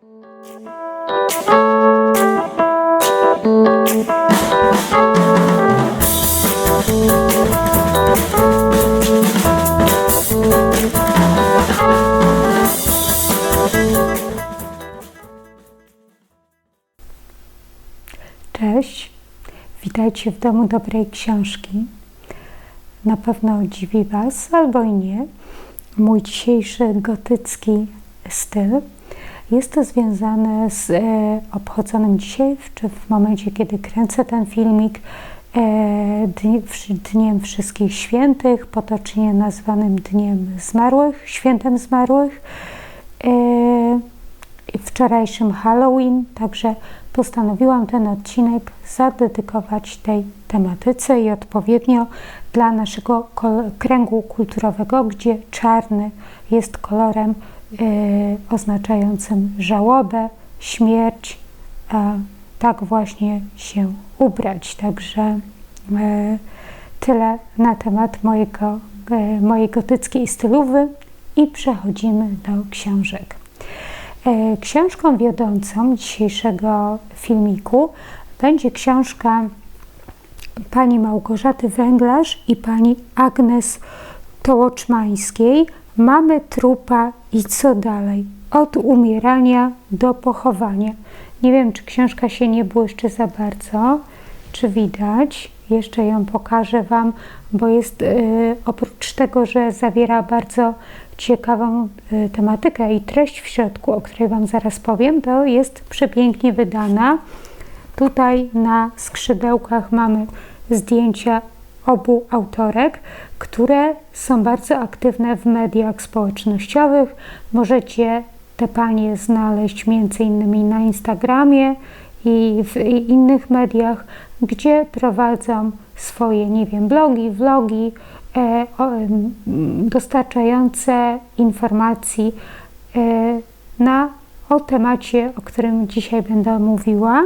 Cześć, witajcie w Domu Dobrej Książki. Na pewno dziwi Was, albo i nie, mój dzisiejszy gotycki styl. Jest to związane z e, obchodzonym dzisiaj, czy w momencie, kiedy kręcę ten filmik, e, dni, Dniem Wszystkich Świętych, potocznie nazwanym Dniem Zmarłych, Świętem Zmarłych. E, wczorajszym Halloween, także postanowiłam ten odcinek zadedykować tej tematyce i odpowiednio dla naszego kręgu kulturowego, gdzie czarny jest kolorem oznaczającym żałobę, śmierć, tak właśnie się ubrać. Także y, tyle na temat mojego, y, mojej gotyckiej stylowy i przechodzimy do książek. E, książką wiodącą dzisiejszego filmiku będzie książka pani Małgorzaty Węglarz i pani Agnes Tołoczmańskiej Mamy trupa i co dalej? Od umierania do pochowania. Nie wiem, czy książka się nie błyszczy za bardzo, czy widać. Jeszcze ją pokażę Wam, bo jest yy, oprócz tego, że zawiera bardzo ciekawą y, tematykę i treść w środku, o której Wam zaraz powiem, to jest przepięknie wydana. Tutaj na skrzydełkach mamy zdjęcia obu autorek, które są bardzo aktywne w mediach społecznościowych. Możecie te panie znaleźć innymi na Instagramie i w innych mediach, gdzie prowadzą swoje, nie wiem, blogi, vlogi, E, dostarczające informacji e, na, o temacie, o którym dzisiaj będę mówiła.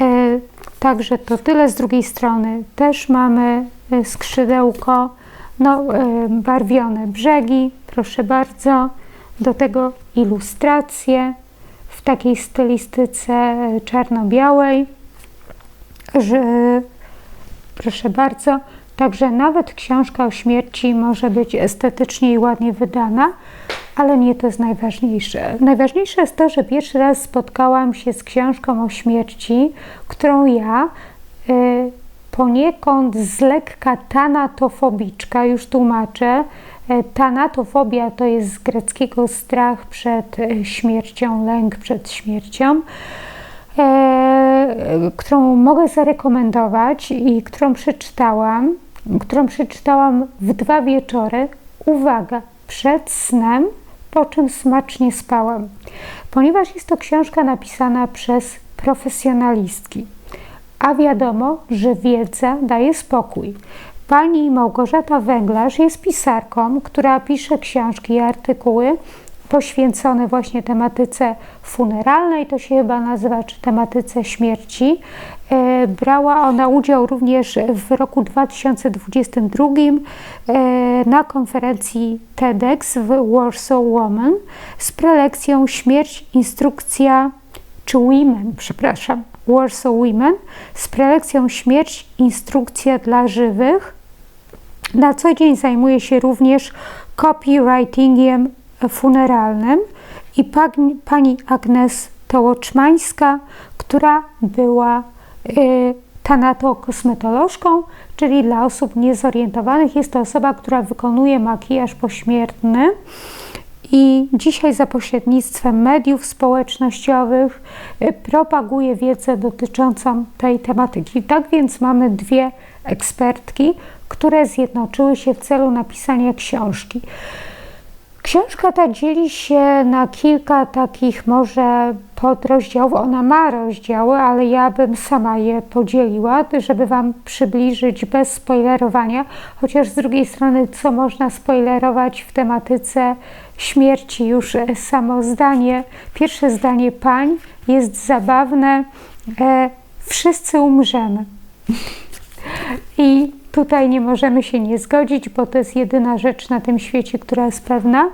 E, także to tyle. Z drugiej strony też mamy skrzydełko, no, barwione brzegi, proszę bardzo. Do tego ilustracje w takiej stylistyce czarno-białej. Proszę bardzo, Także nawet książka o śmierci może być estetycznie i ładnie wydana, ale nie to jest najważniejsze. Najważniejsze jest to, że pierwszy raz spotkałam się z książką o śmierci, którą ja y, poniekąd z lekka tanatofobiczka, już tłumaczę. Y, tanatofobia to jest z greckiego strach przed y, śmiercią, lęk przed śmiercią. E, którą mogę zarekomendować i którą przeczytałam którą przeczytałam w dwa wieczory. Uwaga, przed snem, po czym smacznie spałam. Ponieważ jest to książka napisana przez profesjonalistki, a wiadomo, że wiedza daje spokój. Pani Małgorzata Węglarz jest pisarką, która pisze książki i artykuły poświęcone właśnie tematyce funeralnej, to się chyba nazywa, czy tematyce śmierci. E, brała ona udział również w roku 2022 e, na konferencji TEDx w Warsaw Woman z prelekcją Śmierć, instrukcja, czy Women, przepraszam, Warsaw Women, z prelekcją Śmierć, instrukcja dla żywych. Na co dzień zajmuje się również copywritingiem funeralnym i pani, Agnes Tołoczmańska, która była tanatokosmetolożką, czyli dla osób niezorientowanych jest to osoba, która wykonuje makijaż pośmiertny i dzisiaj za pośrednictwem mediów społecznościowych y, propaguje wiedzę dotyczącą tej tematyki. Tak więc mamy dwie ekspertki, które zjednoczyły się w celu napisania książki. Książka ta dzieli się na kilka takich może podrozdziałów. Ona ma rozdziały, ale ja bym sama je podzieliła, żeby Wam przybliżyć bez spoilerowania. Chociaż z drugiej strony, co można spoilerować w tematyce śmierci? Już samo zdanie, pierwsze zdanie pań jest zabawne. E, wszyscy umrzemy. I Tutaj nie możemy się nie zgodzić, bo to jest jedyna rzecz na tym świecie, która jest pewna.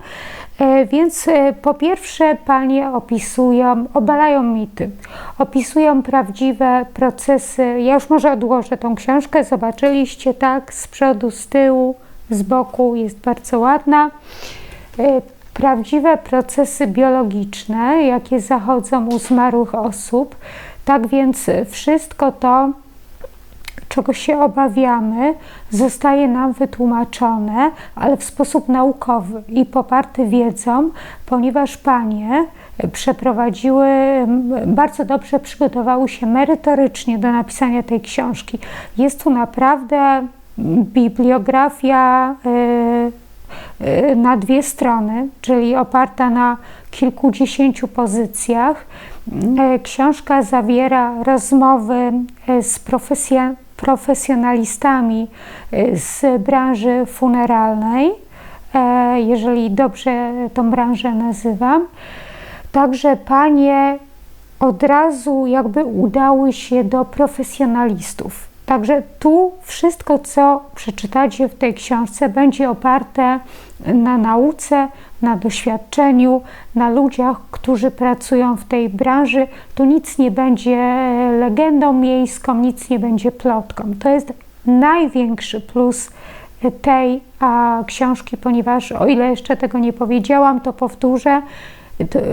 E, więc e, po pierwsze, panie opisują, obalają mity, opisują prawdziwe procesy. Ja już może odłożę tą książkę, zobaczyliście, tak, z przodu, z tyłu, z boku, jest bardzo ładna. E, prawdziwe procesy biologiczne, jakie zachodzą u zmarłych osób. Tak więc wszystko to czego się obawiamy, zostaje nam wytłumaczone, ale w sposób naukowy i poparty wiedzą, ponieważ panie przeprowadziły, bardzo dobrze przygotowały się merytorycznie do napisania tej książki. Jest tu naprawdę bibliografia y, y, na dwie strony, czyli oparta na kilkudziesięciu pozycjach. Y, książka zawiera rozmowy z profesjonalistami, profesjonalistami y, z branży funeralnej, e, jeżeli dobrze tą branżę nazywam. Także panie od razu jakby udały się do profesjonalistów. Także tu wszystko, co przeczytacie w tej książce, będzie oparte na nauce, na doświadczeniu, na ludziach, którzy pracują w tej branży. Tu nic nie będzie legendą miejską, nic nie będzie plotką. To jest największy plus tej a, książki, ponieważ o ile jeszcze tego nie powiedziałam, to powtórzę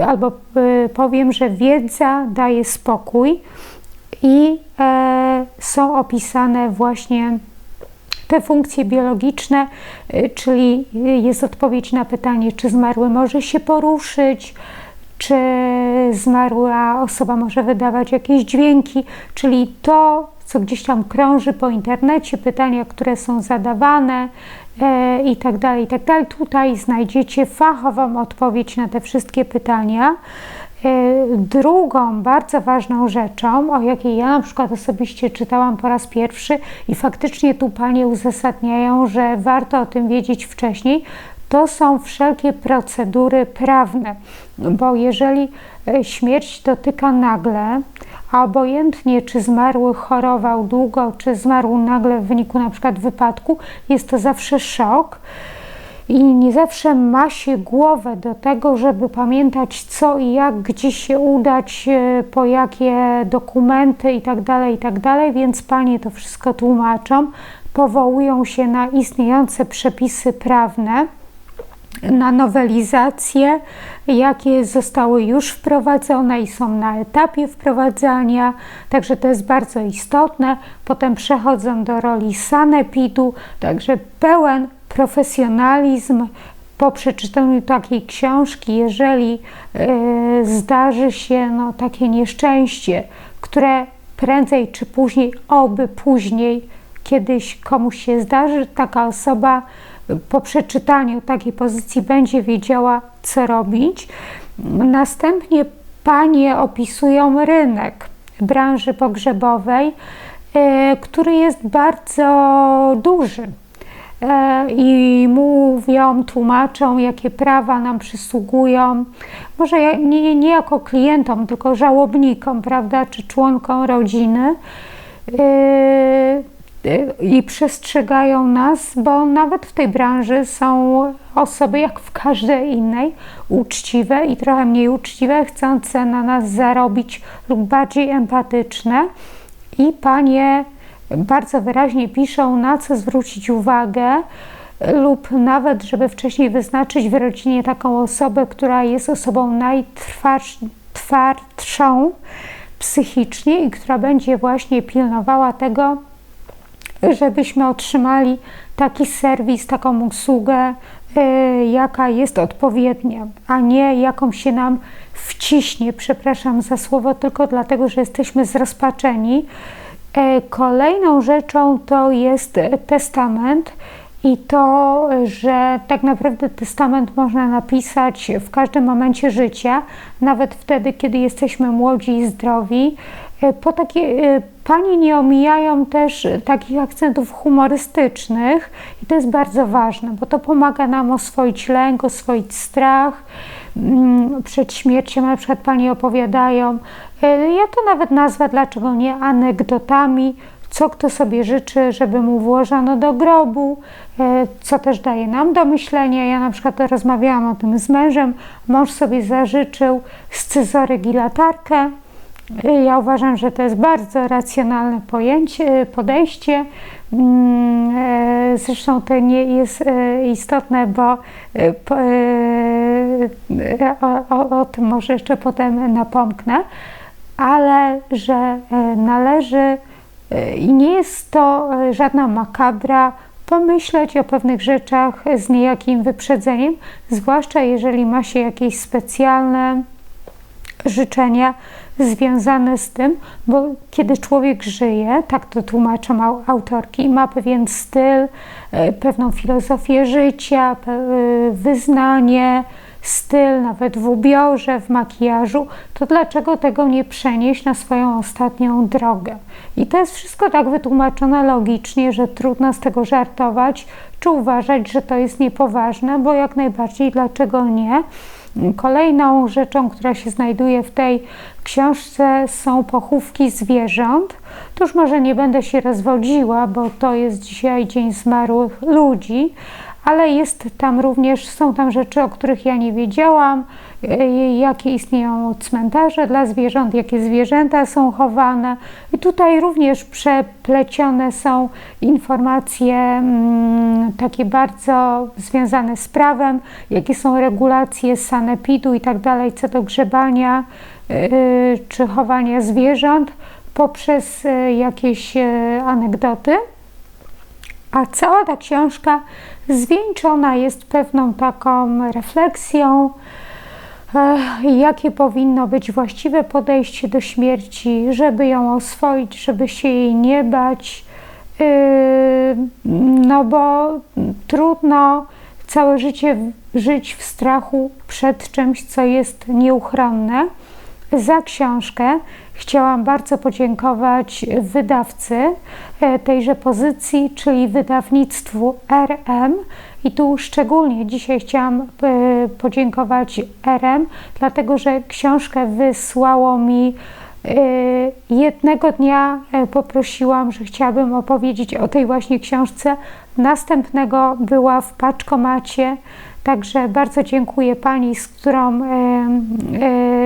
albo y, powiem, że wiedza daje spokój i e, są opisane właśnie te funkcje biologiczne, y, czyli jest odpowiedź na pytanie, czy zmarły może się poruszyć, czy zmarła osoba może wydawać jakieś dźwięki, czyli to, co gdzieś tam krąży po internecie, pytania, które są zadawane e, i tak dalej, i tak dalej. Tutaj znajdziecie fachową odpowiedź na te wszystkie pytania. E, drugą bardzo ważną rzeczą, o jakiej ja na przykład osobiście czytałam po raz pierwszy i faktycznie tu panie uzasadniają, że warto o tym wiedzieć wcześniej, to są wszelkie procedury prawne, bo jeżeli e, śmierć dotyka nagle, a obojętnie czy zmarły chorował długo, czy zmarł nagle w wyniku na przykład wypadku, jest to zawsze szok i nie zawsze ma się głowę do tego, żeby pamiętać co i jak, gdzie się udać, e, po jakie dokumenty i tak dalej, i tak więc panie to wszystko tłumaczą, powołują się na istniejące przepisy prawne na nowelizacje, jakie zostały już wprowadzone i są na etapie wprowadzania, także to jest bardzo istotne. Potem przechodzą do roli sanepidu, także pełen profesjonalizm po przeczytaniu takiej książki, jeżeli y, zdarzy się no, takie nieszczęście, które prędzej czy później, oby później, kiedyś komuś się zdarzy, taka osoba po przeczytaniu takiej pozycji będzie wiedziała, co robić. Następnie panie opisują rynek branży pogrzebowej, y, który jest bardzo duży E, i mówią, tłumaczą, jakie prawa nam przysługują. Może nie, nie jako klientom, tylko żałobnikom, prawda, czy członkom rodziny. E, e, I przestrzegają nas, bo nawet w tej branży są osoby, jak w każdej innej, uczciwe i trochę mniej uczciwe, chcące na nas zarobić lub bardziej empatyczne. I panie bardzo wyraźnie piszą, na co zwrócić uwagę, lub nawet, żeby wcześniej wyznaczyć w rodzinie taką osobę, która jest osobą najtwardszą psychicznie i która będzie właśnie pilnowała tego, żebyśmy otrzymali taki serwis, taką usługę, y, jaka jest odpowiednia, a nie jaką się nam wciśnie, przepraszam za słowo, tylko dlatego, że jesteśmy zrozpaczeni. E, kolejną rzeczą to jest testament i to, że tak naprawdę testament można napisać w każdym momencie życia, nawet wtedy, kiedy jesteśmy młodzi i zdrowi. E, po takie, e, pani nie omijają też takich akcentów humorystycznych i to jest bardzo ważne, bo to pomaga nam oswoić lęk, oswoić strach mm, przed śmiercią. Na przykład pani opowiadają, ja to nawet nazwę, dlaczego nie, anegdotami, co kto sobie życzy, żeby mu włożono do grobu, e, co też daje nam do myślenia. Ja na przykład rozmawiałam o tym z mężem. Mąż sobie zażyczył scyzoryk i latarkę. E, ja uważam, że to jest bardzo racjonalne pojęcie, podejście. Mm, zresztą to nie jest istotne, bo o, o, o tym może jeszcze potem napomknę, ale że należy i nie jest to e, żadna makabra pomyśleć o pewnych rzeczach z niejakim wyprzedzeniem, zwłaszcza jeżeli ma się jakieś specjalne życzenia związane z tym, bo kiedy człowiek żyje, tak to tłumaczą autorki, ma pewien styl, e, pewną filozofię życia, e, wyznanie, styl, nawet w ubiorze, w makijażu, to dlaczego tego nie przenieść na swoją ostatnią drogę? I to jest wszystko tak wytłumaczone logicznie, że trudno z tego żartować, czy uważać, że to jest niepoważne, bo jak najbardziej dlaczego nie? Kolejną rzeczą, która się znajduje w tej książce są pochówki zwierząt. To już może nie będę się rozwodziła, bo to jest dzisiaj Dzień Zmarłych Ludzi, ale jest tam również, są tam rzeczy, o których ja nie wiedziałam, e, jakie istnieją cmentarze dla zwierząt, jakie zwierzęta są chowane. I tutaj również przeplecione są informacje mm, takie bardzo związane z prawem, jakie są regulacje sanepidu i tak dalej, co do grzebania yy, czy chowania zwierząt poprzez yy, jakieś anegdoty. A cała ta książka zwieńczona jest pewną taką refleksją, jakie powinno być właściwe podejście do śmierci, żeby ją oswoić, żeby się jej nie bać. Yy, no bo trudno całe życie żyć w strachu przed czymś, co jest nieuchronne. Za książkę chciałam bardzo podziękować wydawcy e, tejże pozycji, czyli wydawnictwu RM. I tu szczególnie dzisiaj chciałam e, podziękować RM, dlatego że książkę wysłało mi e, jednego dnia poprosiłam, że chciałabym opowiedzieć o tej właśnie książce. Następnego była w paczkomacie Także bardzo dziękuję Pani, z którą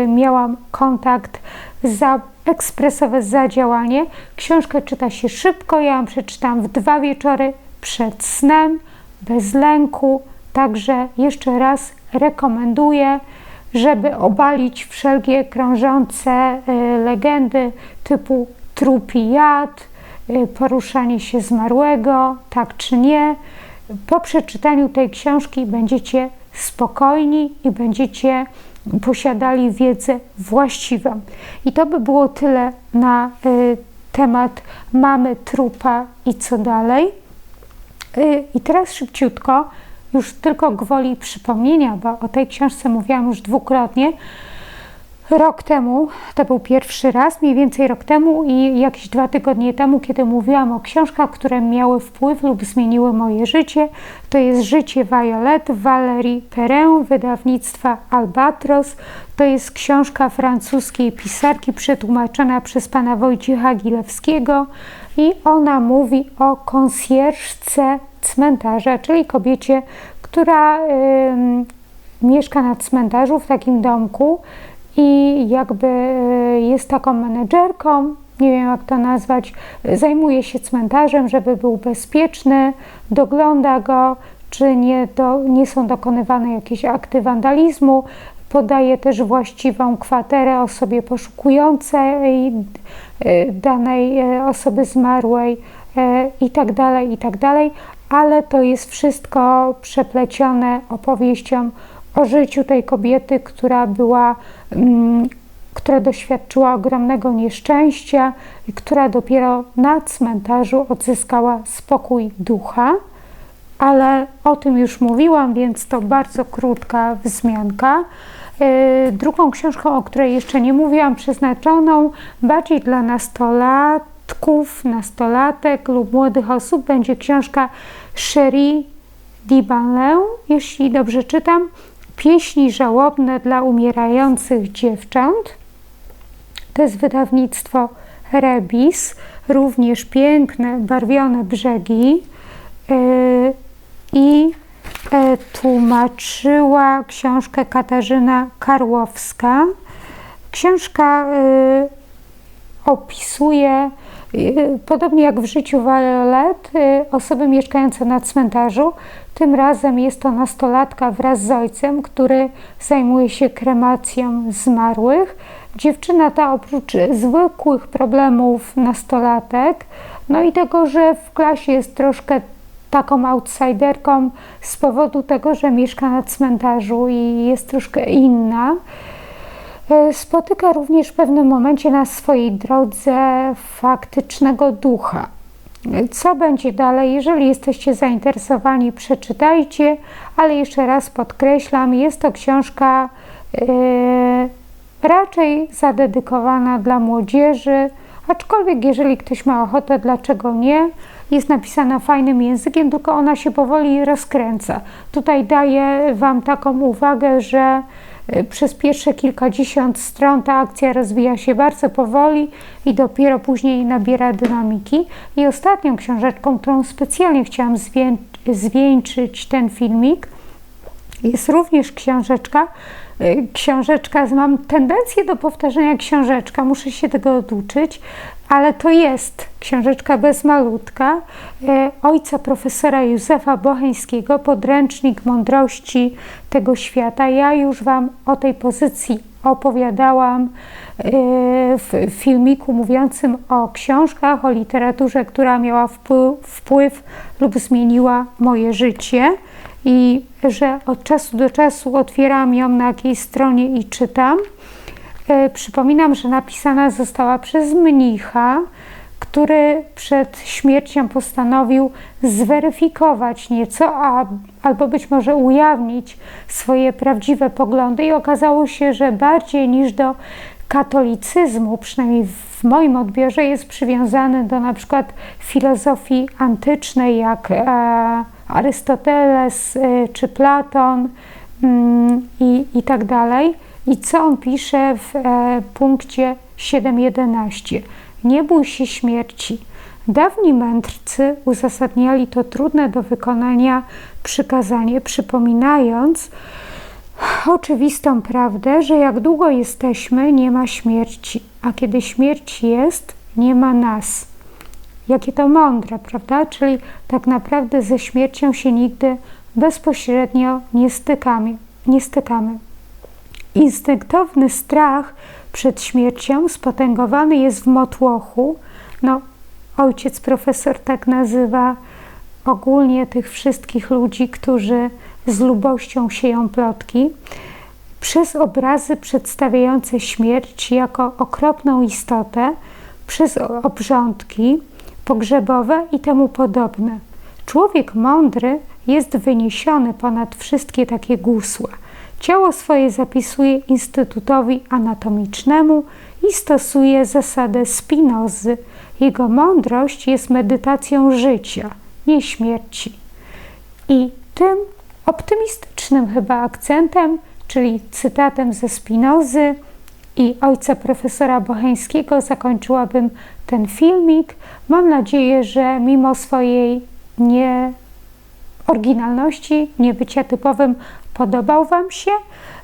miałam kontakt za ekspresowe zadziałanie. Książkę czyta się szybko, ja ją przeczytam w dwa wieczory przed snem, bez lęku. Także jeszcze raz rekomenduję, żeby obalić wszelkie krążące e, legendy typu trupi jad, poruszanie się zmarłego, tak czy nie po przeczytaniu tej książki będziecie spokojni i będziecie posiadali wiedzę właściwą. I to by było tyle na y, temat mamy trupa i co dalej. Y, I teraz szybciutko, już tylko gwoli przypomnienia, bo o tej książce mówiłam już dwukrotnie, Rok temu, to był pierwszy raz, mniej więcej rok temu i jakieś dwa tygodnie temu, kiedy mówiłam o książkach, które miały wpływ lub zmieniły moje życie, to jest Życie Violet Valérie Perrin, wydawnictwa Albatros. To jest książka francuskiej pisarki przetłumaczona przez pana Wojciecha Gilewskiego i ona mówi o konsjerżce cmentarza, czyli kobiecie, która mieszka na cmentarzu w takim domku i jakby e, jest taką menedżerką, nie wiem jak to nazwać, zajmuje się cmentarzem, żeby był bezpieczny, dogląda go, czy nie, do, nie są dokonywane jakieś akty wandalizmu, podaje też właściwą kwaterę osobie poszukującej e, danej e, osoby zmarłej i tak dalej, i tak dalej, ale to jest wszystko przeplecione opowieścią o życiu tej kobiety, która była, mm, która doświadczyła ogromnego nieszczęścia i która dopiero na cmentarzu odzyskała spokój ducha. Ale o tym już mówiłam, więc to bardzo krótka wzmianka. E, drugą książką, o której jeszcze nie mówiłam, przeznaczoną bardziej dla nastolatków, nastolatek lub młodych osób, będzie książka Cherie Dibanleu, jeśli dobrze czytam, Pieśni żałobne dla umierających dziewcząt. To jest wydawnictwo Rebis. również piękne, barwione brzegi i tłumaczyła książkę Katarzyna Karłowska. Książka opisuje Y, podobnie jak w życiu Violet, y, osoby mieszkające na cmentarzu. Tym razem jest to nastolatka wraz z ojcem, który zajmuje się kremacją zmarłych. Dziewczyna ta oprócz zwykłych problemów nastolatek, no i tego, że w klasie jest troszkę taką outsiderką z powodu tego, że mieszka na cmentarzu i jest troszkę inna. E, spotyka również w pewnym momencie na swojej drodze faktycznego ducha. Co będzie dalej? Jeżeli jesteście zainteresowani, przeczytajcie, ale jeszcze raz podkreślam, jest to książka yy, raczej zadedykowana dla młodzieży, aczkolwiek jeżeli ktoś ma ochotę, dlaczego nie? Jest napisana fajnym językiem, tylko ona się powoli rozkręca. Tutaj daję Wam taką uwagę, że przez pierwsze kilkadziesiąt stron ta akcja rozwija się bardzo powoli i dopiero później nabiera dynamiki. I ostatnią książeczką, którą specjalnie chciałam zwieńczyć ten filmik, jest również książeczka. Y, książeczka, mam tendencję do powtarzania książeczka, muszę się tego oduczyć, ale to jest książeczka bezmalutka e, ojca profesora Józefa Bocheńskiego, podręcznik mądrości tego świata. Ja już Wam o tej pozycji opowiadałam e, w filmiku mówiącym o książkach, o literaturze, która miała wpływ, wpływ lub zmieniła moje życie i że od czasu do czasu otwieram ją na jakiejś stronie i czytam. E, przypominam, że napisana została przez mnicha, który przed śmiercią postanowił zweryfikować nieco, a, albo być może ujawnić swoje prawdziwe poglądy, i okazało się, że bardziej niż do katolicyzmu, przynajmniej w moim odbiorze, jest przywiązany do na przykład filozofii antycznej, jak e, Arystoteles e, czy Platon mm, i, i tak dalej. I co on pisze w e, punkcie 7.11? Nie bój się śmierci. Dawni mędrcy uzasadniali to trudne do wykonania przykazanie, przypominając oczywistą prawdę, że jak długo jesteśmy, nie ma śmierci, a kiedy śmierć jest, nie ma nas. Jakie to mądre, prawda? Czyli tak naprawdę ze śmiercią się nigdy bezpośrednio nie stykamy. Nie stykamy. Instynktowny strach przed śmiercią spotęgowany jest w motłochu. No, ojciec profesor tak nazywa ogólnie tych wszystkich ludzi, którzy z lubością sieją plotki, przez obrazy przedstawiające śmierć jako okropną istotę, przez obrządki pogrzebowe i temu podobne. Człowiek mądry jest wyniesiony ponad wszystkie takie gusła. Ciało swoje zapisuje Instytutowi Anatomicznemu i stosuje zasadę Spinozy. Jego mądrość jest medytacją życia, nie śmierci. I tym optymistycznym chyba akcentem, czyli cytatem ze Spinozy i ojca profesora Bocheńskiego, zakończyłabym ten filmik. Mam nadzieję, że mimo swojej nie oryginalności, niebycia typowym Podobał Wam się?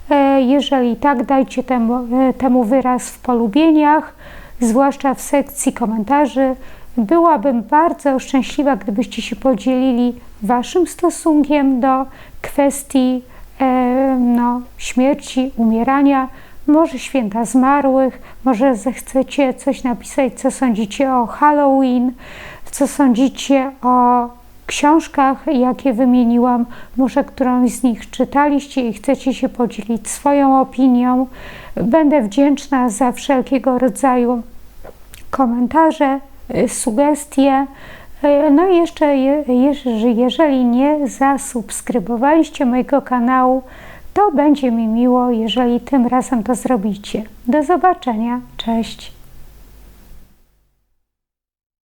E, jeżeli tak, dajcie temu, e, temu wyraz w polubieniach, zwłaszcza w sekcji komentarzy. Byłabym bardzo szczęśliwa, gdybyście się podzielili Waszym stosunkiem do kwestii e, no, śmierci, umierania, może święta zmarłych, może zechcecie coś napisać, co sądzicie o Halloween, co sądzicie o książkach, jakie wymieniłam, może którąś z nich czytaliście i chcecie się podzielić swoją opinią. Będę wdzięczna za wszelkiego rodzaju komentarze, y, sugestie. Y, no i jeszcze, jeżeli nie zasubskrybowaliście mojego kanału, to będzie mi miło, jeżeli tym razem to zrobicie. Do zobaczenia. Cześć.